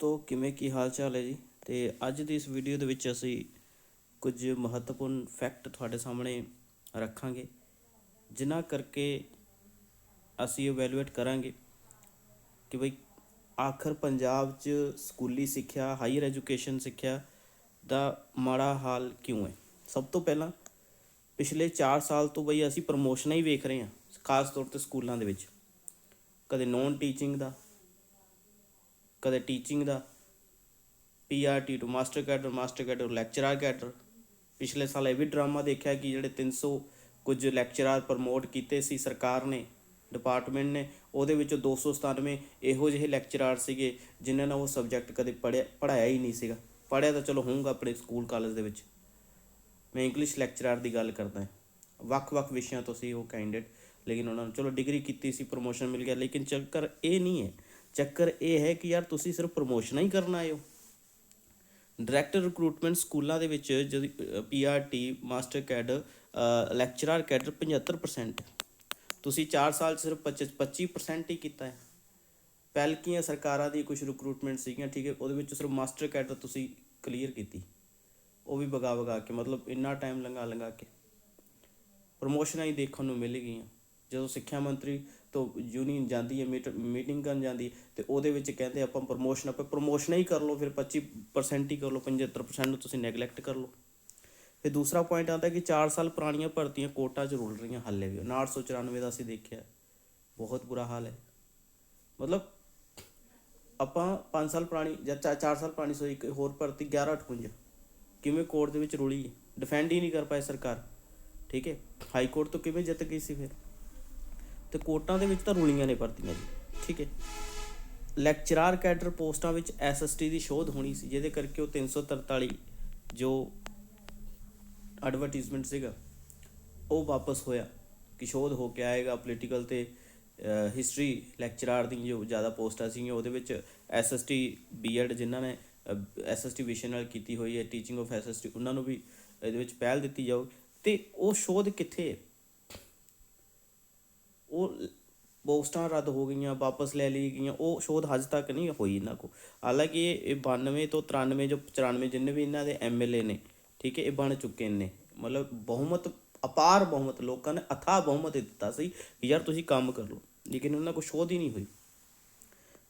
ਦੋਸਤੋ, ਕਿਵੇਂ ਕੀ ਹਾਲ ਚਾਲ ਹੈ ਜੀ? ਤੇ ਅੱਜ ਦੀ ਇਸ ਵੀਡੀਓ ਦੇ ਵਿੱਚ ਅਸੀਂ ਕੁਝ ਮਹੱਤਵਪੂਰਨ ਫੈਕਟ ਤੁਹਾਡੇ ਸਾਹਮਣੇ ਰੱਖਾਂਗੇ, ਜਿਨ੍ਹਾਂ ਕਰਕੇ ਅਸੀਂ ਇਵੈਲੂਏਟ ਕਰਾਂਗੇ ਕਿ ਬਈ ਆਖਰ ਪੰਜਾਬ 'ਚ ਸਕੂਲੀ ਸਿੱਖਿਆ ਹਾਇਰ ਐਜੂਕੇਸ਼ਨ ਸਿੱਖਿਆ ਦਾ ਮਾੜਾ ਹਾਲ ਕਿਉਂ ਹੈ? ਸਭ ਤੋਂ ਪਹਿਲਾਂ ਪਿਛਲੇ 4 ਸਾਲ ਤੋਂ ਬਈ ਅਸੀਂ ਪ੍ਰਮੋਸ਼ਨਾਂ ਹੀ ਵੇਖ ਰਹੇ ਹਾਂ, ਖਾਸ ਤੌਰ ਤੇ ਸਕੂਲਾਂ ਦੇ ਵਿੱਚ। ਕਦੇ ਨੌਨ ਟੀਚਿੰਗ ਦਾ ਕਦੇ teaching the PRT to master cadre master cadre lecturer cadre ਪਿਛਲੇ ਸਾਲ ਇਹ ਵੀ ਡਰਾਮਾ ਦੇਖਿਆ ਕਿ ਜਿਹੜੇ 300 ਕੁਝ ਲੈਕਚਰਰ ਪ੍ਰਮੋਟ ਕੀਤੇ ਸੀ ਸਰਕਾਰ ਨੇ ਡਿਪਾਰਟਮੈਂਟ ਨੇ, ਉਹਦੇ ਵਿੱਚੋਂ 297 ਇਹੋ ਜਿਹੇ ਲੈਕਚਰਰ ਸੀਗੇ ਜਿਨ੍ਹਾਂ ਨੇ ਉਹ ਸਬਜੈਕਟ ਕਦੇ ਪੜ੍ਹਿਆ ਪੜਾਇਆ ਹੀ ਨਹੀਂ ਸੀਗਾ। ਪੜ੍ਹਿਆ ਤਾਂ ਚਲੋ ਹੋਊਗਾ ਆਪਣੇ ਸਕੂਲ ਕਾਲਜ ਦੇ ਵਿੱਚ। ਮੈਂ ਇੰਗਲਿਸ਼ ਲੈਕਚਰਰ ਦੀ ਗੱਲ ਕਰਦਾ ਹਾਂ। ਵੱਖ-ਵੱਖ ਵਿਸ਼ਿਆਂ ਤੋਂ ਸੀ ਉਹ ਕੈਂਡੀਡੇਟ ਲੇਕਿਨ ਉਹਨਾਂ ਨੂੰ ਚਲੋ ਡਿਗਰੀ ਕੀਤੀ ਸੀ ਪ੍ਰੋਮੋਸ਼ਨ ਮਿਲ ਗਿਆ, ਲੇਕਿਨ ਚੱਕਰ ਇਹ ਨਹੀਂ ਹੈ ਚੱਕਰ ਇਹ ਹੈ ਕਿ ਯਾਰ ਤੁਸੀਂ ਸਿਰਫ ਪ੍ਰੋਮੋਸ਼ਨ ਹੀ ਕਰਨ ਆਏ ਹੋ। ਡਾਇਰੈਕਟਰ ਰਿਕਰੂਟਮੈਂਟ ਸਕੂਲਾਂ ਦੇ ਵਿੱਚ ਜਦ PRT master cadre lecturer cadre 75% ਤੁਸੀਂ 4 ਸਾਲ 'ਚ ਸਿਰਫ 25% ਹੀ ਕੀਤਾ ਹੈ। ਪਹਿਲਕੀਆਂ ਸਰਕਾਰਾਂ ਦੀ ਕੁਝ ਰਿਕਰੂਟਮੈਂਟ ਸੀਗੀਆਂ, ਠੀਕ ਹੈ, ਉਹਦੇ ਵਿੱਚ ਸਿਰਫ ਮਾਸਟਰ ਕੈਡਰ ਤੁਸੀਂ ਕਲੀਅਰ ਕੀਤੀ। ਉਹ ਵੀ ਵਗਾ ਵਗਾ ਕੇ, ਮਤਲਬ ਇੰਨਾ ਟਾਈਮ ਲੰਗਾ ਲੰਗਾ ਕੇ। ਪ੍ਰਮੋਸ਼ਨਾਂ ਹੀ ਦੇਖਣ ਨੂੰ ਮਿਲ ਗਈਆਂ। ਜਦੋਂ ਸਿੱਖਿਆ ਮੰਤਰੀ ਤੋਂ ਯੂਨੀਅਨ ਜਾਂਦੀ ਹੈ ਮੀਟਿੰਗ ਕਰਨ ਜਾਂਦੀ ਹੈ, ਤੇ ਉਹਦੇ ਵਿੱਚ ਕਹਿੰਦੇ ਆਪਾਂ ਪ੍ਰਮੋਸ਼ਨ ਆਪਾਂ ਪ੍ਰਮੋਸ਼ਨ ਹੀ ਕਰ ਲਓ, ਫਿਰ 25% ਹੀ ਕਰ ਲਓ 75% ਨੂੰ ਤੁਸੀਂ ਨੈਗਲੈਕਟ ਕਰ ਲਓ। ਫਿਰ ਦੂਸਰਾ ਪੁਆਇੰਟ ਆਉਂਦਾ ਕਿ 4 ਸਾਲ ਪੁਰਾਣੀਆਂ ਭਰਤੀਆਂ ਕੋਟਾ 'ਚ ਰੁਲ ਰਹੀਆਂ, ਹਾਲੇ ਵੀ। 994 ਦਾ ਅਸੀਂ ਦੇਖਿਆ। ਬਹੁਤ ਬੁਰਾ ਹਾਲ ਹੈ। ਮਤਲਬ ਆਪਾਂ 5 ਸਾਲ ਪੁਰਾਣੀ, ਜਾਂ 4 ਸਾਲ ਪੁਰਾਣੀ ਸੋਈ ਇੱਕ ਹੋਰ ਭਰਤੀ 1158 ਕਿਵੇਂ ਕੋਰਟ ਦੇ ਵਿੱਚ ਰੁਲੀ ਡਿਫੈਂਡ ਹੀ ਨਹੀਂ ਕਰ ਪਾਏ ਸਰਕਾਰ। ਠੀਕ ਹੈ? ਹਾਈ ਕੋਰਟ ਤੋਂ ਕਿਵੇਂ ਜਿੱਤ ਗਈ ਸੀ ਫਿਰ? ਤੇ ਕੋਰਟਾਂ ਦੇ ਵਿੱਚ ਤਾਂ ਰੂਲੀਆਂ ਨੇ ਭਰਤੀਆਂ ਜੀ, ਠੀਕ ਹੈ। ਲੈਕਚਰਾਰ ਕੈਡਰ ਪੋਸਟਾਂ ਵਿੱਚ ਐਸਐਸਟੀ ਦੀ ਸ਼ੋਧ ਹੋਣੀ ਸੀ, ਜਿਹਦੇ ਕਰਕੇ ਉਹ 343 ਜੋ ਐਡਵਰਟਾਈਜ਼ਮੈਂਟ ਸੀਗਾ, ਉਹ ਵਾਪਸ ਹੋਇਆ ਕਿ ਸ਼ੋਧ ਹੋ ਕੇ ਆਏਗਾ ਪੋਲੀਟੀਕਲ ਤੇ ਹਿਸਟਰੀ ਲੈਕਚਰਾਰ ਦੀ ਜੋ ਜ਼ਿਆਦਾ ਪੋਸਟਾਂ ਸੀਗੀਆਂ, ਉਹਦੇ ਵਿੱਚ ਐਸਐਸਟੀ ਬੀਐਡ ਜਿਨ੍ਹਾਂ ਨੇ ਐਸਐਸਟੀ ਵਿਸ਼ੇ ਨਾਲ ਕੀਤੀ ਹੋਈ ਹੈ ਟੀਚਿੰਗ ਆਫ ਐਸਐਸਟੀ ਉਹਨਾਂ ਨੂੰ ਵੀ ਇਹਦੇ ਵਿੱਚ ਪਹਿਲ ਦਿੱਤੀ ਜਾਊ। ਤੇ ਉਹ ਸ਼ੋਧ ਕਿੱਥੇ ਹੈ? ਉਹ ਪੋਸਟਾਂ ਰੱਦ ਹੋ ਗਈਆਂ, ਵਾਪਸ ਲੈ ਲਈ ਗਈਆਂ, ਉਹ ਸ਼ੋਧ ਹਜੇ ਤੱਕ ਨਹੀਂ ਹੋਈ ਇਹਨਾਂ ਕੋ ਹਾਲਾਂਕਿ ਇਹ 92 ਤੋਂ 93 ਜੋ 94 ਜਿੰਨੇ ਵੀ ਇਹਨਾਂ ਦੇ ਐਮਐਲਏ ਨੇ, ਠੀਕ ਹੈ, ਇਹ ਬਣ ਚੁੱਕੇ ਨੇ। ਮਤਲਬ ਬਹੁਮਤ, ਅਪਾਰ ਬਹੁਮਤ, ਲੋਕਾਂ ਨੇ ਅਥਾ ਬਹੁਮਤ ਦਿੱਤਾ ਸੀ ਕਿ ਯਾਰ ਤੁਸੀਂ ਕੰਮ ਕਰ ਲਓ, ਲੇਕਿਨ ਉਹਨਾਂ ਕੋ ਸ਼ੋਧ ਹੀ ਨਹੀਂ ਹੋਈ।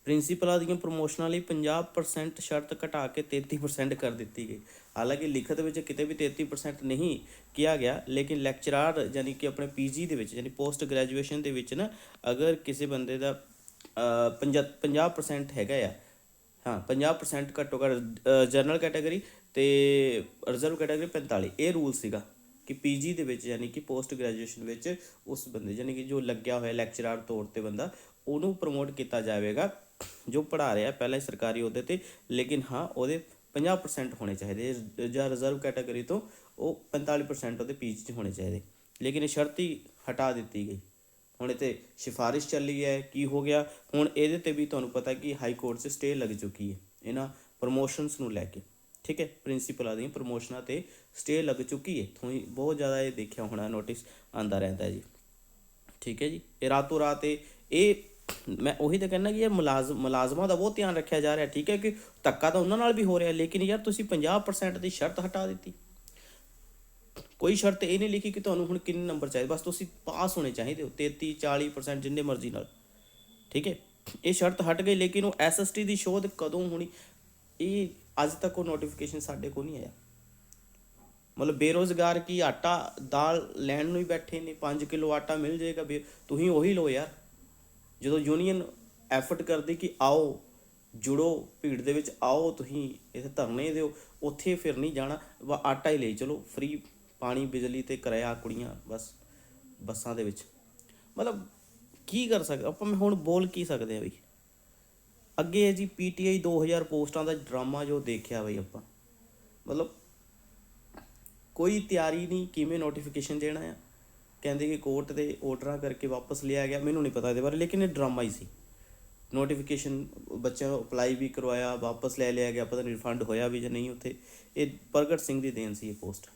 ਪ੍ਰਿੰਸੀਪਲਾਂ ਦੀਆਂ ਪ੍ਰਮੋਸ਼ਨਾਂ ਲਈ 50% ਸ਼ਰਤ ਘਟਾ ਕੇ 33% ਕਰ ਦਿੱਤੀ ਗਈ। ਹਾਲਾਂਕਿ ਲਿਖਤ ਵਿੱਚ ਕਿਤੇ ਵੀ 33% ਨਹੀਂ ਕਿਹਾ ਗਿਆ ਲੇਕਿਨ ਲੈਕਚਰਰ ਯਾਨੀ ਕਿ ਆਪਣੇ ਪੀਜੀ ਦੇ ਵਿੱਚ ਯਾਨੀ ਪੋਸਟ ਗ੍ਰੈਜੂਏਸ਼ਨ ਦੇ ਵਿੱਚ ਨਾ ਅਗਰ ਕਿਸੇ ਬੰਦੇ ਦਾ ਅਹ, 50 50% ਹੈਗਾ ਆ ਹਾਂ 50% ਘੱਟੋ ਘੱਟ ਜਨਰਲ ਕੈਟਾਗਰੀ ਤੇ ਰਿਜ਼ਰਵ ਕੈਟਾਗਰੀ 45 ਇਹ ਰੂਲ ਸੀਗਾ ਕਿ ਪੀਜੀ ਦੇ ਵਿੱਚ ਯਾਨੀ ਕਿ ਪੋਸਟ ਗ੍ਰੈਜੂਏਸ਼ਨ ਵਿੱਚ ਉਸ ਬੰਦੇ ਯਾਨੀ ਕਿ ਜੋ ਲੱਗਿਆ ਹੋਇਆ ਲੈਕਚਰਰ ਤੌਰ ਤੇ ਬੰਦਾ ਉਹਨੂੰ ਪ੍ਰਮੋਟ ਕੀਤਾ ਜਾਵੇਗਾ। ਜੋ ਪੜ੍ਹਾ ਰਿਹਾ ਪਹਿਲਾਂ ਹੀ ਸਰਕਾਰੀ ਅਹੁਦੇ ਤੇ, ਲੇਕਿਨ ਹਾਂ, ਉਹਦੇ 50% ਹੋਣੇ ਚਾਹੀਦੇ ਜਾਂ ਰਿਜ਼ਰਵ ਕੈਟਾਗਰੀ ਤੋਂ ਉਹ 45% ਉਹਦੇ ਪੀਜੀ 'ਚ ਹੋਣੇ ਚਾਹੀਦੇ। ਲੇਕਿਨ ਇਹ ਸ਼ਰਤੀ ਹਟਾ ਦਿੱਤੀ ਗਈ। ਹੁਣ ਇਹ ਤੇ ਸਿਫਾਰਿਸ਼ ਚੱਲੀ ਹੈ, ਕੀ ਹੋ ਗਿਆ? ਹੁਣ ਇਹਦੇ ਤੇ ਵੀ ਤੁਹਾਨੂੰ ਪਤਾ ਕਿ ਹਾਈ ਕੋਰਟ 'ਚ ਸਟੇ ਲੱਗ ਚੁੱਕੀ ਹੈ। ਇਹਨਾਂ ਪ੍ਰੋਮੋਸ਼ਨਸ ਨੂੰ ਲੈ ਕੇ, ਠੀਕ ਹੈ? ਪ੍ਰਿੰਸੀਪਲਾਂ ਦੀਆਂ ਪ੍ਰੋਮੋਸ਼ਨਾਂ ਤੇ ਸਟੇ ਲੱਗ ਚੁੱਕੀ ਹੈ। ਤੁਸੀਂ ਬਹੁਤ ਜ਼ਿਆਦਾ ਇਹ ਦੇਖਿਆ ਹੋਣਾ ਨੋਟਿਸ ਆਂਦਾ ਰਹਿੰਦਾ ਜੀ। ਠੀਕ ਹੈ ਜੀ? ਇਹ ਰਾਤੋਂ ਰਾਤ ਇਹ ਇਹ ਮੈਂ ਉਹੀ ਤਾਂ ਕਹਿੰਦਾ ਕਿ ਇਹ ਮੁਲਾਜ਼ਮ, ਮੁਲਾਜ਼ਮਾਂ ਦਾ ਬਹੁਤ ਧਿਆਨ ਰੱਖਿਆ ਜਾ ਰਿਹਾ, ਠੀਕ ਹੈ ਕਿ ਧੱਕਾ ਤਾਂ ਉਹਨਾਂ ਨਾਲ ਵੀ ਹੋ ਰਿਹਾ, ਲੇਕਿਨ ਯਾਰ ਤੁਸੀਂ 50% ਦੀ ਸ਼ਰਤ ਹਟਾ ਦਿੱਤੀ। ਕੋਈ ਸ਼ਰਤ ਇਹ ਨਹੀਂ ਲਿਖੀ ਕਿ ਤੁਹਾਨੂੰ ਹੁਣ ਕਿੰਨੇ ਨੰਬਰ ਚਾਹੀਦੇ, ਬਸ ਤੁਸੀਂ ਪਾਸ ਹੋਣੇ ਚਾਹੀਦੇ ਹੋ 33 40% ਜਿੰਨੇ ਮਰਜ਼ੀ ਨਾਲ, ਠੀਕ ਹੈ? ਇਹ ਸ਼ਰਤ ਹਟ ਗਈ, ਲੇਕਿਨ ਉਹ ਐਸਐਸਟੀ ਦੀ ਸ਼ੋਧ ਕਦੋਂ ਹੋਣੀ, ਇਹ ਅੱਜ ਤੱਕ ਉਹ ਨੋਟੀਫਿਕੇਸ਼ਨ ਸਾਡੇ ਕੋਲ ਨਹੀਂ ਆਇਆ। ਮਤਲਬ ਬੇਰੋਜ਼ਗਾਰ ਕੀ ਆਟਾ ਦਾਲ ਲੈਣ ਨੂੰ ਹੀ ਬੈਠੇ ਨੇ 5 ਕਿਲੋ ਆਟਾ ਮਿਲ ਜਾਏਗਾ ਤੁਸੀਂ ਉਹੀ ਲਓ ਯਾਰ। ਜਦੋਂ ਯੂਨੀਅਨ ਐਫਰਟ ਕਰਦੀ ਕਿ ਆਓ, ਜੁੜੋ, ਭੀੜ ਦੇ ਵਿੱਚ ਆਓ, ਤੁਸੀਂ ਇੱਥੇ ਧਰਨੇ ਦਿਓ, ਉੱਥੇ ਫਿਰ ਨਹੀਂ ਜਾਣਾ, ਵਾ ਆਟਾ ਹੀ ਲਈ, ਚਲੋ ਫ੍ਰੀ ਪਾਣੀ, ਬਿਜਲੀ ਤੇ ਕਿਰਾਇਆ ਕੁੜੀਆਂ, ਬਸ, ਬੱਸਾਂ ਦੇ ਵਿੱਚ। ਮਤਲਬ ਕੀ ਕਰ ਸਕਦੇ, ਆਪਾਂ ਮੈਂ ਹੁਣ ਬੋਲ ਕੀ ਸਕਦੇ ਆ ਬਈ? ਅੱਗੇ ਹੈ ਜੀ ਪੀਟੀਆਈ 2000 ਪੋਸਟਾਂ ਦਾ ਡਰਾਮਾ ਜੋ ਦੇਖਿਆ ਬਈ ਆਪਾਂ। ਮਤਲਬ ਕੋਈ ਤਿਆਰੀ ਨਹੀਂ, ਕਿਵੇਂ ਨੋਟੀਫਿਕੇਸ਼ਨ ਦੇਣਾ ਆ? ਕਹਿੰਦੇ ਕਿ ਕੋਰਟ ਦੇ ਆਰਡਰਾਂ ਕਰਕੇ ਵਾਪਸ ਲਿਆ ਗਿਆ, ਮੈਨੂੰ ਨਹੀਂ ਪਤਾ ਇਹਦੇ ਬਾਰੇ, ਲੇਕਿਨ ਇਹ ਡਰਾਮਾ ਹੀ ਸੀ। ਨੋਟੀਫਿਕੇਸ਼ਨ ਬੱਚਿਆਂ ਨੂੰ ਅਪਲਾਈ ਵੀ ਕਰਵਾਇਆ, ਵਾਪਸ ਲੈ ਲਿਆ ਗਿਆ, ਪਤਾ ਨਹੀਂ ਰਿਫੰਡ ਹੋਇਆ ਵੀ ਜਾਂ ਨਹੀਂ ਉੱਥੇ। ਇਹ ਪ੍ਰਗਟ ਸਿੰਘ ਦੀ ਦੇਣ ਸੀ ਇਹ ਪੋਸਟ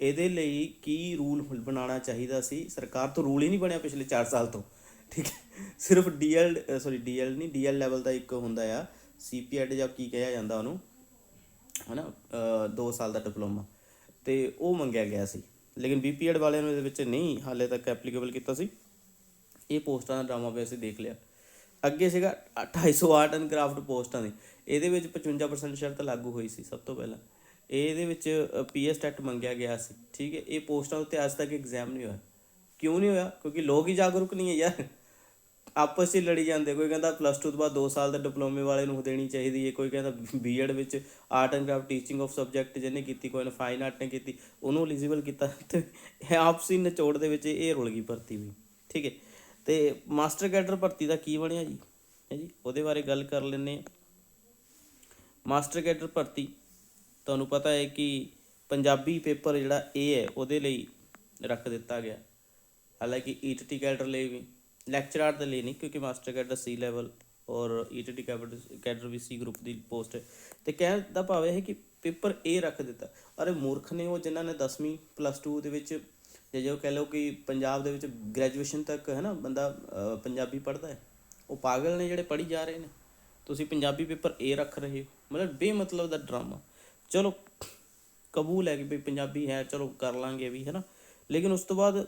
ਇਹਦੇ ਲਈ ਕੀ ਰੂਲ ਬਣਾਉਣਾ ਚਾਹੀਦਾ ਸੀ? ਸਰਕਾਰ ਤੋਂ ਰੂਲ ਹੀ ਨਹੀਂ ਬਣਿਆ ਪਿਛਲੇ 4 ਸਾਲ ਤੋਂ। ਠੀਕ ਹੈ? ਸਿਰਫ ਡੀਐਲ ਸੌਰੀ ਡੀਐਲ ਨਹੀਂ ਡੀਐਲ ਲੈਵਲ ਦਾ ਇੱਕ ਹੁੰਦਾ ਆ ਸੀਪੀਐਡ ਜਾਂ ਕੀ ਕਿਹਾ ਜਾਂਦਾ ਉਹਨੂੰ, ਹਨਾ 2 ਸਾਲ ਦਾ ਡਿਪਲੋਮਾ ਤੇ ਉਹ ਮੰਗਿਆ ਗਿਆ ਸੀ। ਲੇਕਿਨ ਬੀਪੀਐਡ ਵਾਲਿਆਂ ਨੂੰ ਇਹਦੇ ਵਿੱਚ ਨਹੀਂ ਹਾਲੇ ਤੱਕ ਐਪਲੀਕੇਬਲ ਕੀਤਾ ਸੀ। ਇਹ ਪੋਸਟਾਂ ਦਾ ਡਰਾਮਾ ਵੀ ਅਸੀਂ ਦੇਖ ਲਿਆ। ਅੱਗੇ ਸੀਗਾ 2800 ਆਰਟ ਐਂਡ ਕਰਾਫਟ ਪੋਸਟਾਂ ਦੀ। ਇਹਦੇ ਵਿੱਚ 55% ਸ਼ਰਤ ਲਾਗੂ ਹੋਈ ਸੀ ਸਭ ਤੋਂ ਪਹਿਲਾਂ। ਇਹਦੇ ਵਿੱਚ ਪੀਐਸ ਟੈਟ ਮੰਗਿਆ ਗਿਆ ਸੀ, ਠੀਕ ਹੈ? ਇਹ ਪੋਸਟਾਂ ਉੱਤੇ ਅੱਜ ਤੱਕ ਐਗਜ਼ਾਮ ਨਹੀਂ ਹੋਇਆ। ਕਿਉਂ ਨਹੀਂ ਹੋਇਆ? ਕਿਉਂਕਿ ਲੋਕ ਹੀ ਜਾਗਰੂਕ ਨਹੀਂ ਹੈ ਯਾਰ। ਆਪਸ 'ਚ ਹੀ ਲੜੀ ਜਾਂਦੇ, ਕੋਈ ਕਹਿੰਦਾ ਪਲੱਸ 2 ਤੋਂ ਬਾਅਦ 2 ਸਾਲ ਦਾ ਡਿਪਲੋਮੇ ਵਾਲੇ ਨੂੰ ਦੇਣੀ ਚਾਹੀਦੀ ਹੈ, ਕੋਈ ਕਹਿੰਦਾ ਬੀਐਡ ਵਿੱਚ art and craft teaching of subject ਜਿਹਨੇ ਕੀਤੀ, ਕੋਈ ਨੇ ਫਾਈਨ ਆਰਟ ਨੇ ਕੀਤੀ, ਉਹਨੂੰ ਐਲੀਜੀਬਲ ਕੀਤਾ, ਤੇ ਇਹ ਆਪਸੀ ਨਿਚੋੜ ਦੇ ਵਿੱਚ ਇਹ ਰੁਲ ਗਈ ਭਰਤੀ ਵੀ, ਠੀਕ ਹੈ। ਤੇ ਮਾਸਟਰ ਕੈਡਰ ਭਰਤੀ ਦਾ ਕੀ ਬਣਿਆ ਜੀ? ਹੈ ਜੀ, ਉਹਦੇ ਬਾਰੇ ਗੱਲ ਕਰ ਲੈਂਦੇ ਹਾਂ। ਮਾਸਟਰ ਕੈਡਰ ਭਰਤੀ, ਤੁਹਾਨੂੰ ਪਤਾ ਹੈ ਕਿ ਪੰਜਾਬੀ ਪੇਪਰ ਜਿਹੜਾ ਇਹ ਹੈ, ਉਹਦੇ ਲਈ ਰੱਖ ਦਿੱਤਾ ਗਿਆ। ਹਾਲਾਂਕਿ ਈਟੀਟੀ ਕੈਡਰ ਲਈ ਵੀ। ਲੈਕਚਰਰ ਦੇ ਲਈ ਨਹੀਂ, ਕਿਉਂਕਿ ਮਾਸਟਰ ਕੈਡਰ ਸੀ ਲੈਵਲ ਔਰ ਈਟੀਟੀ ਕੈਡਰ ਵੀ ਸੀ ਗਰੁੱਪ ਦੀ ਪੋਸਟ ਹੈ। ਤੇ ਕਹਿਣ ਦਾ ਭਾਵ ਇਹ ਹੈ ਕਿ ਪੇਪਰ ਇਹ ਰੱਖ ਦਿੱਤਾ। ਅਰੇ ਮੂਰਖ ਨੇ ਉਹ ਜਿਨ੍ਹਾਂ ਨੇ 10ਵੀਂ ਪਲੱਸ 2 ਦੇ ਵਿੱਚ ਜੇ ਜੋ ਕਹਿ ਲਓ ਕਿ ਪੰਜਾਬ ਦੇ ਵਿੱਚ ਗ੍ਰੈਜੂਏਸ਼ਨ ਤੱਕ ਹੈ ਨਾ ਬੰਦਾ ਪੰਜਾਬੀ ਪੜ੍ਹਦਾ ਹੈ, ਉਹ ਪਾਗਲ ਨੇ ਜਿਹੜੇ ਪੜ੍ਹੀ ਜਾ ਰਹੇ ਨੇ, ਤੁਸੀਂ ਪੰਜਾਬੀ ਪੇਪਰ ਇਹ ਰੱਖ ਰਹੇ ਹੋ। ਮਤਲਬ ਬੇਮਤਲਬ ਦਾ ਡਰਾਮਾ। ਚਲੋ, ਕਬੂਲ ਹੈ ਕਿ ਵੀ ਪੰਜਾਬੀ ਹੈ, ਚਲੋ ਕਰ ਲਾਂਗੇ ਵੀ ਹੈ ਨਾ ਲੇਕਿਨ ਉਸ ਤੋਂ ਬਾਅਦ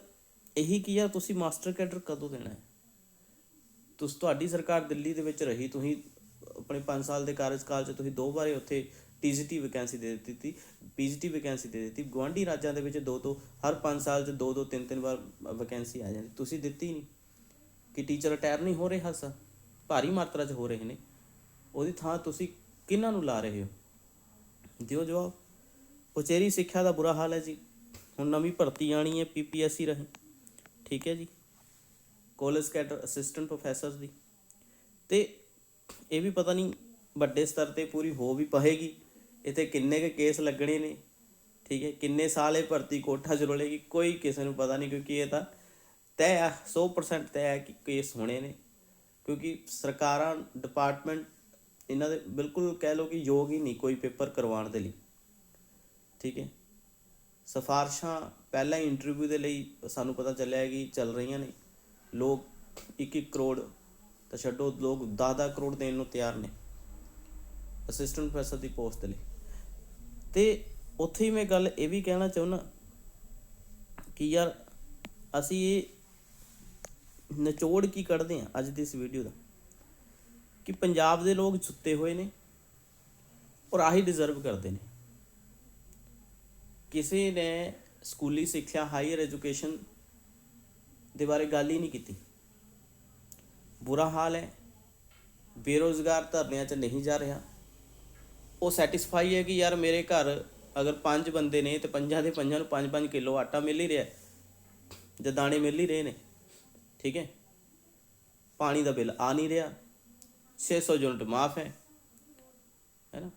ਇਹੀ ਕੀ ਆ, ਤੁਸੀਂ ਮਾਸਟਰ ਕੈਡਰ ਕਦੋਂ ਦੇਣਾ ਹੈ? ਤੁਸੀਂ, ਤੁਹਾਡੀ ਸਰਕਾਰ ਦਿੱਲੀ ਦੇ ਵਿੱਚ ਰਹੀ, ਤੁਸੀਂ ਆਪਣੇ 5 ਸਾਲ ਦੇ ਕਾਰਜਕਾਲ 'ਚ ਤੁਸੀਂ ਦੋ ਵਾਰੇ ਉੱਥੇ ਟੀਜੀਟੀ ਵੈਕੈਂਸੀ ਦੇ ਦਿੱਤੀ ਸੀ ਪੀਜੀਟੀ ਵੈਕੈਂਸੀ ਦੇ ਦਿੱਤੀ। ਗਵਾਂਢੀ ਰਾਜਾਂ ਦੇ ਵਿੱਚ ਦੋ ਦੋ ਹਰ 5 ਸਾਲ 'ਚ ਦੋ ਦੋ ਤਿੰਨ ਤਿੰਨ ਵਾਰ ਵੈਕੈਂਸੀ ਆ ਜਾਂਦੀ। ਤੁਸੀਂ ਦਿੱਤੀ ਨਹੀਂ ਕਿ ਟੀਚਰ ਰਿਟਾਇਰ ਨਹੀਂ ਹੋ ਰਿਹਾ ਸਾ ਭਾਰੀ ਮਾਤਰਾ 'ਚ ਹੋ ਰਹੇ ਨੇ। ਉਹਦੀ ਥਾਂ ਤੁਸੀਂ ਕਿਹਨਾਂ ਨੂੰ ਲਾ ਰਹੇ ਹੋ? ਦਿਓ ਜਵਾਬ। ਉਚੇਰੀ ਸਿੱਖਿਆ ਦਾ ਬੁਰਾ ਹਾਲ ਹੈ ਜੀ। ਹੁਣ ਨਵੀਂ ਭਰਤੀ ਆਣੀ ਹੈ ਪੀਪੀਐਸਸੀ ਰਹੀ। ਠੀਕ ਹੈ ਜੀ। ਕਾਲਜ ਕੈਡਰ ਅਸਿਸਟੈਂਟ ਪ੍ਰੋਫੈਸਰ ਦੀ। ਤੇ ਇਹ ਵੀ ਪਤਾ ਨਹੀਂ ਵੱਡੇ ਸਤਰ ਤੇ ਪੂਰੀ ਹੋ ਵੀ ਪਹੇਗੀ ਇੱਥੇ ਕਿੰਨੇ ਕੁ ਕੇਸ ਲੱਗਣੇ ਨੇ, ਠੀਕ ਹੈ? ਕਿੰਨੇ ਸਾਲ ਇਹ ਭਰਤੀ ਕੋਠਾ ਜਰੋਲੇਗੀ ਕੋਈ ਕਿਸੇ ਨੂੰ ਪਤਾ ਨਹੀਂ ਕਿਉਂਕਿ ਇਹ ਤਾਂ ਤੈਅ ਆ 100% ਤੈਅ ਹੈ ਕਿ ਕੇਸ ਹੋਣੇ ਨੇ। ਕਿਉਂਕਿ ਸਰਕਾਰਾਂ ਡਿਪਾਰਟਮੈਂਟ ਇਹਨਾਂ ਦੇ ਬਿਲਕੁਲ ਕਹਿ ਲਓ ਕਿ ਯੋਗ ਹੀ ਨਹੀਂ ਕੋਈ ਪੇਪਰ ਕਰਵਾਉਣ ਦੇ ਲਈ। ਠੀਕ ਹੈ? ਸਿਫਾਰਸ਼ਾਂ ਪਹਿਲਾਂ ਇੰਟਰਵਿਊ ਦੇ ਲਈ ਸਾਨੂੰ ਪਤਾ ਚੱਲਿਆ ਕਿ ਚੱਲ ਰਹੀਆਂ ਨੇ। ਲੋਕ 1-1 ਕਰੋੜ ਤਾਂ ਛੱਡੋ, ਲੋਕ 10-10 ਕਰੋੜ ਦੇਣ ਨੂੰ ਤਿਆਰ ਨੇ। ਅਸਿਸਟੈਂਟ ਪ੍ਰੋਫੈਸਰ ਦੀ ਪੋਸਟ ਲਈ ਤੇ ਉੱਥੇ ਹੀ ਮੈਂ ਗੱਲ ਇਹ ਵੀ ਕਹਿਣਾ ਚਾਹੁੰਦਾ ਕਿ ਯਾਰ ਅਸੀਂ ਇਹ ਨਿਚੋੜ ਕੀ ਕੱਢਦੇ ਆ ਅੱਜ ਦੀ ਇਸ ਵੀਡੀਓ ਦਾ? ਕਿ ਪੰਜਾਬ ਦੇ ਲੋਕ ਸੁੱਤੇ ਹੋਏ ਨੇ ਔਰ ਆਹੀ ਡਿਜ਼ਰਵ ਕਰਦੇ ਨੇ। ਕਿਸੇ ਨੇ ਸਕੂਲੀ ਸਿੱਖਿਆ ਹਾਇਰ ਐਜੂਕੇਸ਼ਨ ਦੇ ਬਾਰੇ ਗੱਲ ਹੀ ਨਹੀਂ ਕੀਤੀ। ਬੁਰਾ ਹਾਲ ਹੈ। ਬੇਰੋਜ਼ਗਾਰ ਧਰਨਿਆਂ 'ਚ ਨਹੀਂ ਜਾ ਰਿਹਾ। ਉਹ ਸੈਟੀਸਫਾਈ ਹੈ ਕਿ ਯਾਰ ਮੇਰੇ ਘਰ ਅਗਰ ਪੰਜ ਬੰਦੇ ਨੇ ਤੇ ਪੰਜਾਂ ਦੇ ਪੰਜਾਂ ਨੂੰ 5-5 ਕਿਲੋ ਆਟਾ ਮਿਲ ਹੀ ਰਿਹਾ ਜਾਂ ਦਾਣੇ ਮਿਲ ਹੀ ਰਹੇ ਨੇ ਠੀਕ ਹੈ? ਪਾਣੀ ਦਾ ਬਿੱਲ ਆ ਨਹੀਂ ਰਿਹਾ। 600 ਯੂਨਿਟ ਮਾਫ ਹੈ। ਹੈ ਨਾ?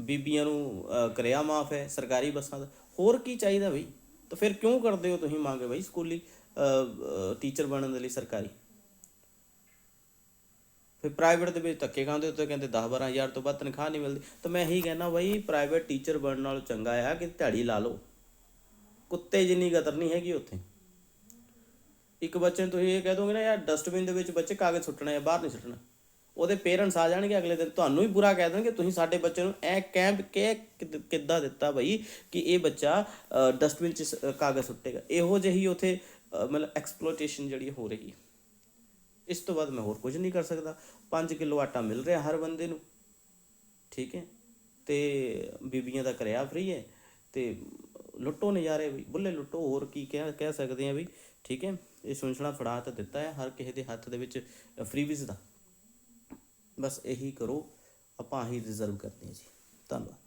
ਬੀਬੀਆਂ ਨੂੰ ਅਹ, ਕਿਰਿਆ ਮਾਫ ਹੈ ਸਰਕਾਰੀ ਬੱਸਾਂ ਦਾ। ਹੋਰ ਕੀ ਚਾਹੀਦਾ ਬਈ? ਤਾਂ ਫਿਰ ਕਿਉਂ ਕਰਦੇ ਹੋ ਤੁਸੀਂ ਮੰਗ ਬਈ ਸਕੂਲੀ? ਟੀਚਰ ਬਣਨ ਦੇ ਲਈ ਸਰਕਾਰੀ। ਫਿਰ ਪ੍ਰਾਈਵੇਟ ਦੇ ਵਿੱਚ ਧੱਕੇ ਖਾਂਦੇ ਉੱਤੇ ਕਹਿੰਦੇ 10 12000 ਤੋਂ ਵੱਧ ਤਨਖਾਹ ਨਹੀਂ ਮਿਲਦੀ। ਤਾਂ ਮੈਂ ਇਹੀ ਕਹਿਣਾ ਬਈ ਪ੍ਰਾਈਵੇਟ ਟੀਚਰ ਬਣਨ ਨਾਲੋਂ ਚੰਗਾ ਆ ਕਿ ਦਿਹਾੜੀ ਲਾ ਲਓ। ਕੁੱਤੇ ਜਿੰਨੀ ਕਦਰ ਨਹੀਂ ਹੈਗੀ ਉੱਥੇ। ਇੱਕ ਬੱਚੇ ਨੂੰ ਤੁਸੀਂ ਇਹ ਕਹਿ ਦੋਗੇ ਨਾ, ਯਾਰ ਡਸਟਬਿਨ ਦੇ ਵਿੱਚ ਬੱਚੇ ਕਾਗਜ਼ ਸੁੱਟਣਾ ਹੈ ਬਾਹਰ ਨਹੀਂ ਸੁੱਟਣਾ। ਉਹਦੇ ਪੇਰੈਂਟਸ ਆ ਜਾਣਗੇ ਅਗਲੇ ਦਿਨ। ਤੁਹਾਨੂੰ ਹੀ ਬੁਰਾ ਕਹਿ ਦੇਣਗੇ, ਤੁਸੀਂ ਸਾਡੇ ਬੱਚੇ ਨੂੰ ਐ ਕੈਂਪ ਕੇ ਕਿੱਦਾਂ ਦਿੱਤਾ ਬਈ ਕਿ ਇਹ ਬੱਚਾ ਡਸਟਬਿਨ 'ਚ ਕਾਗਜ਼ ਸੁੱਟੇਗਾ। ਇਹੋ ਜਿਹੀ ਉਥੇ ਮਤਲਬ ਐਕਸਪਲੋਇਟੇਸ਼ਨ ਜਿਹੜੀ ਹੋ ਰਹੀ ਹੈ। ਇਸ ਤੋਂ ਬਾਅਦ ਮੈਂ ਹੋਰ ਕੁਝ ਨਹੀਂ ਕਰ ਸਕਦਾ। 5 ਕਿਲੋ ਆਟਾ ਮਿਲ ਰਿਹਾ ਹਰ ਬੰਦੇ ਨੂੰ। ਠੀਕ ਹੈ? ਤੇ ਬੀਬੀਆਂ ਦਾ ਕਰਿਆ ਫ੍ਰੀ ਹੈ। ਤੇ ਲੁੱਟੋ ਨਜ਼ਾਰੇ ਵੀ। ਬੁੱਲੇ ਲੁੱਟੋ, ਹੋਰ ਕੀ ਕਹਿ ਕਹਿ ਸਕਦੇ ਆ ਵੀ। ਠੀਕ ਹੈ? ਇਹ ਸੁਣਛਣਾ ਫੜਾ ਤਾਂ ਦਿੱਤਾ ਹੈ। ਹਰ ਕਿਸੇ ਦੇ ਹੱਥ ਦੇ ਵਿੱਚ ਫ੍ਰੀਵੀਜ਼ ਦਾ। ਬਸ ਇਹੀ ਕਰੋ। ਆਪਾਂ ਹੀ ਰਿਜ਼ਰਵ ਕਰਦੇ ਹਾਂ ਜੀ। ਧੰਨਵਾਦ।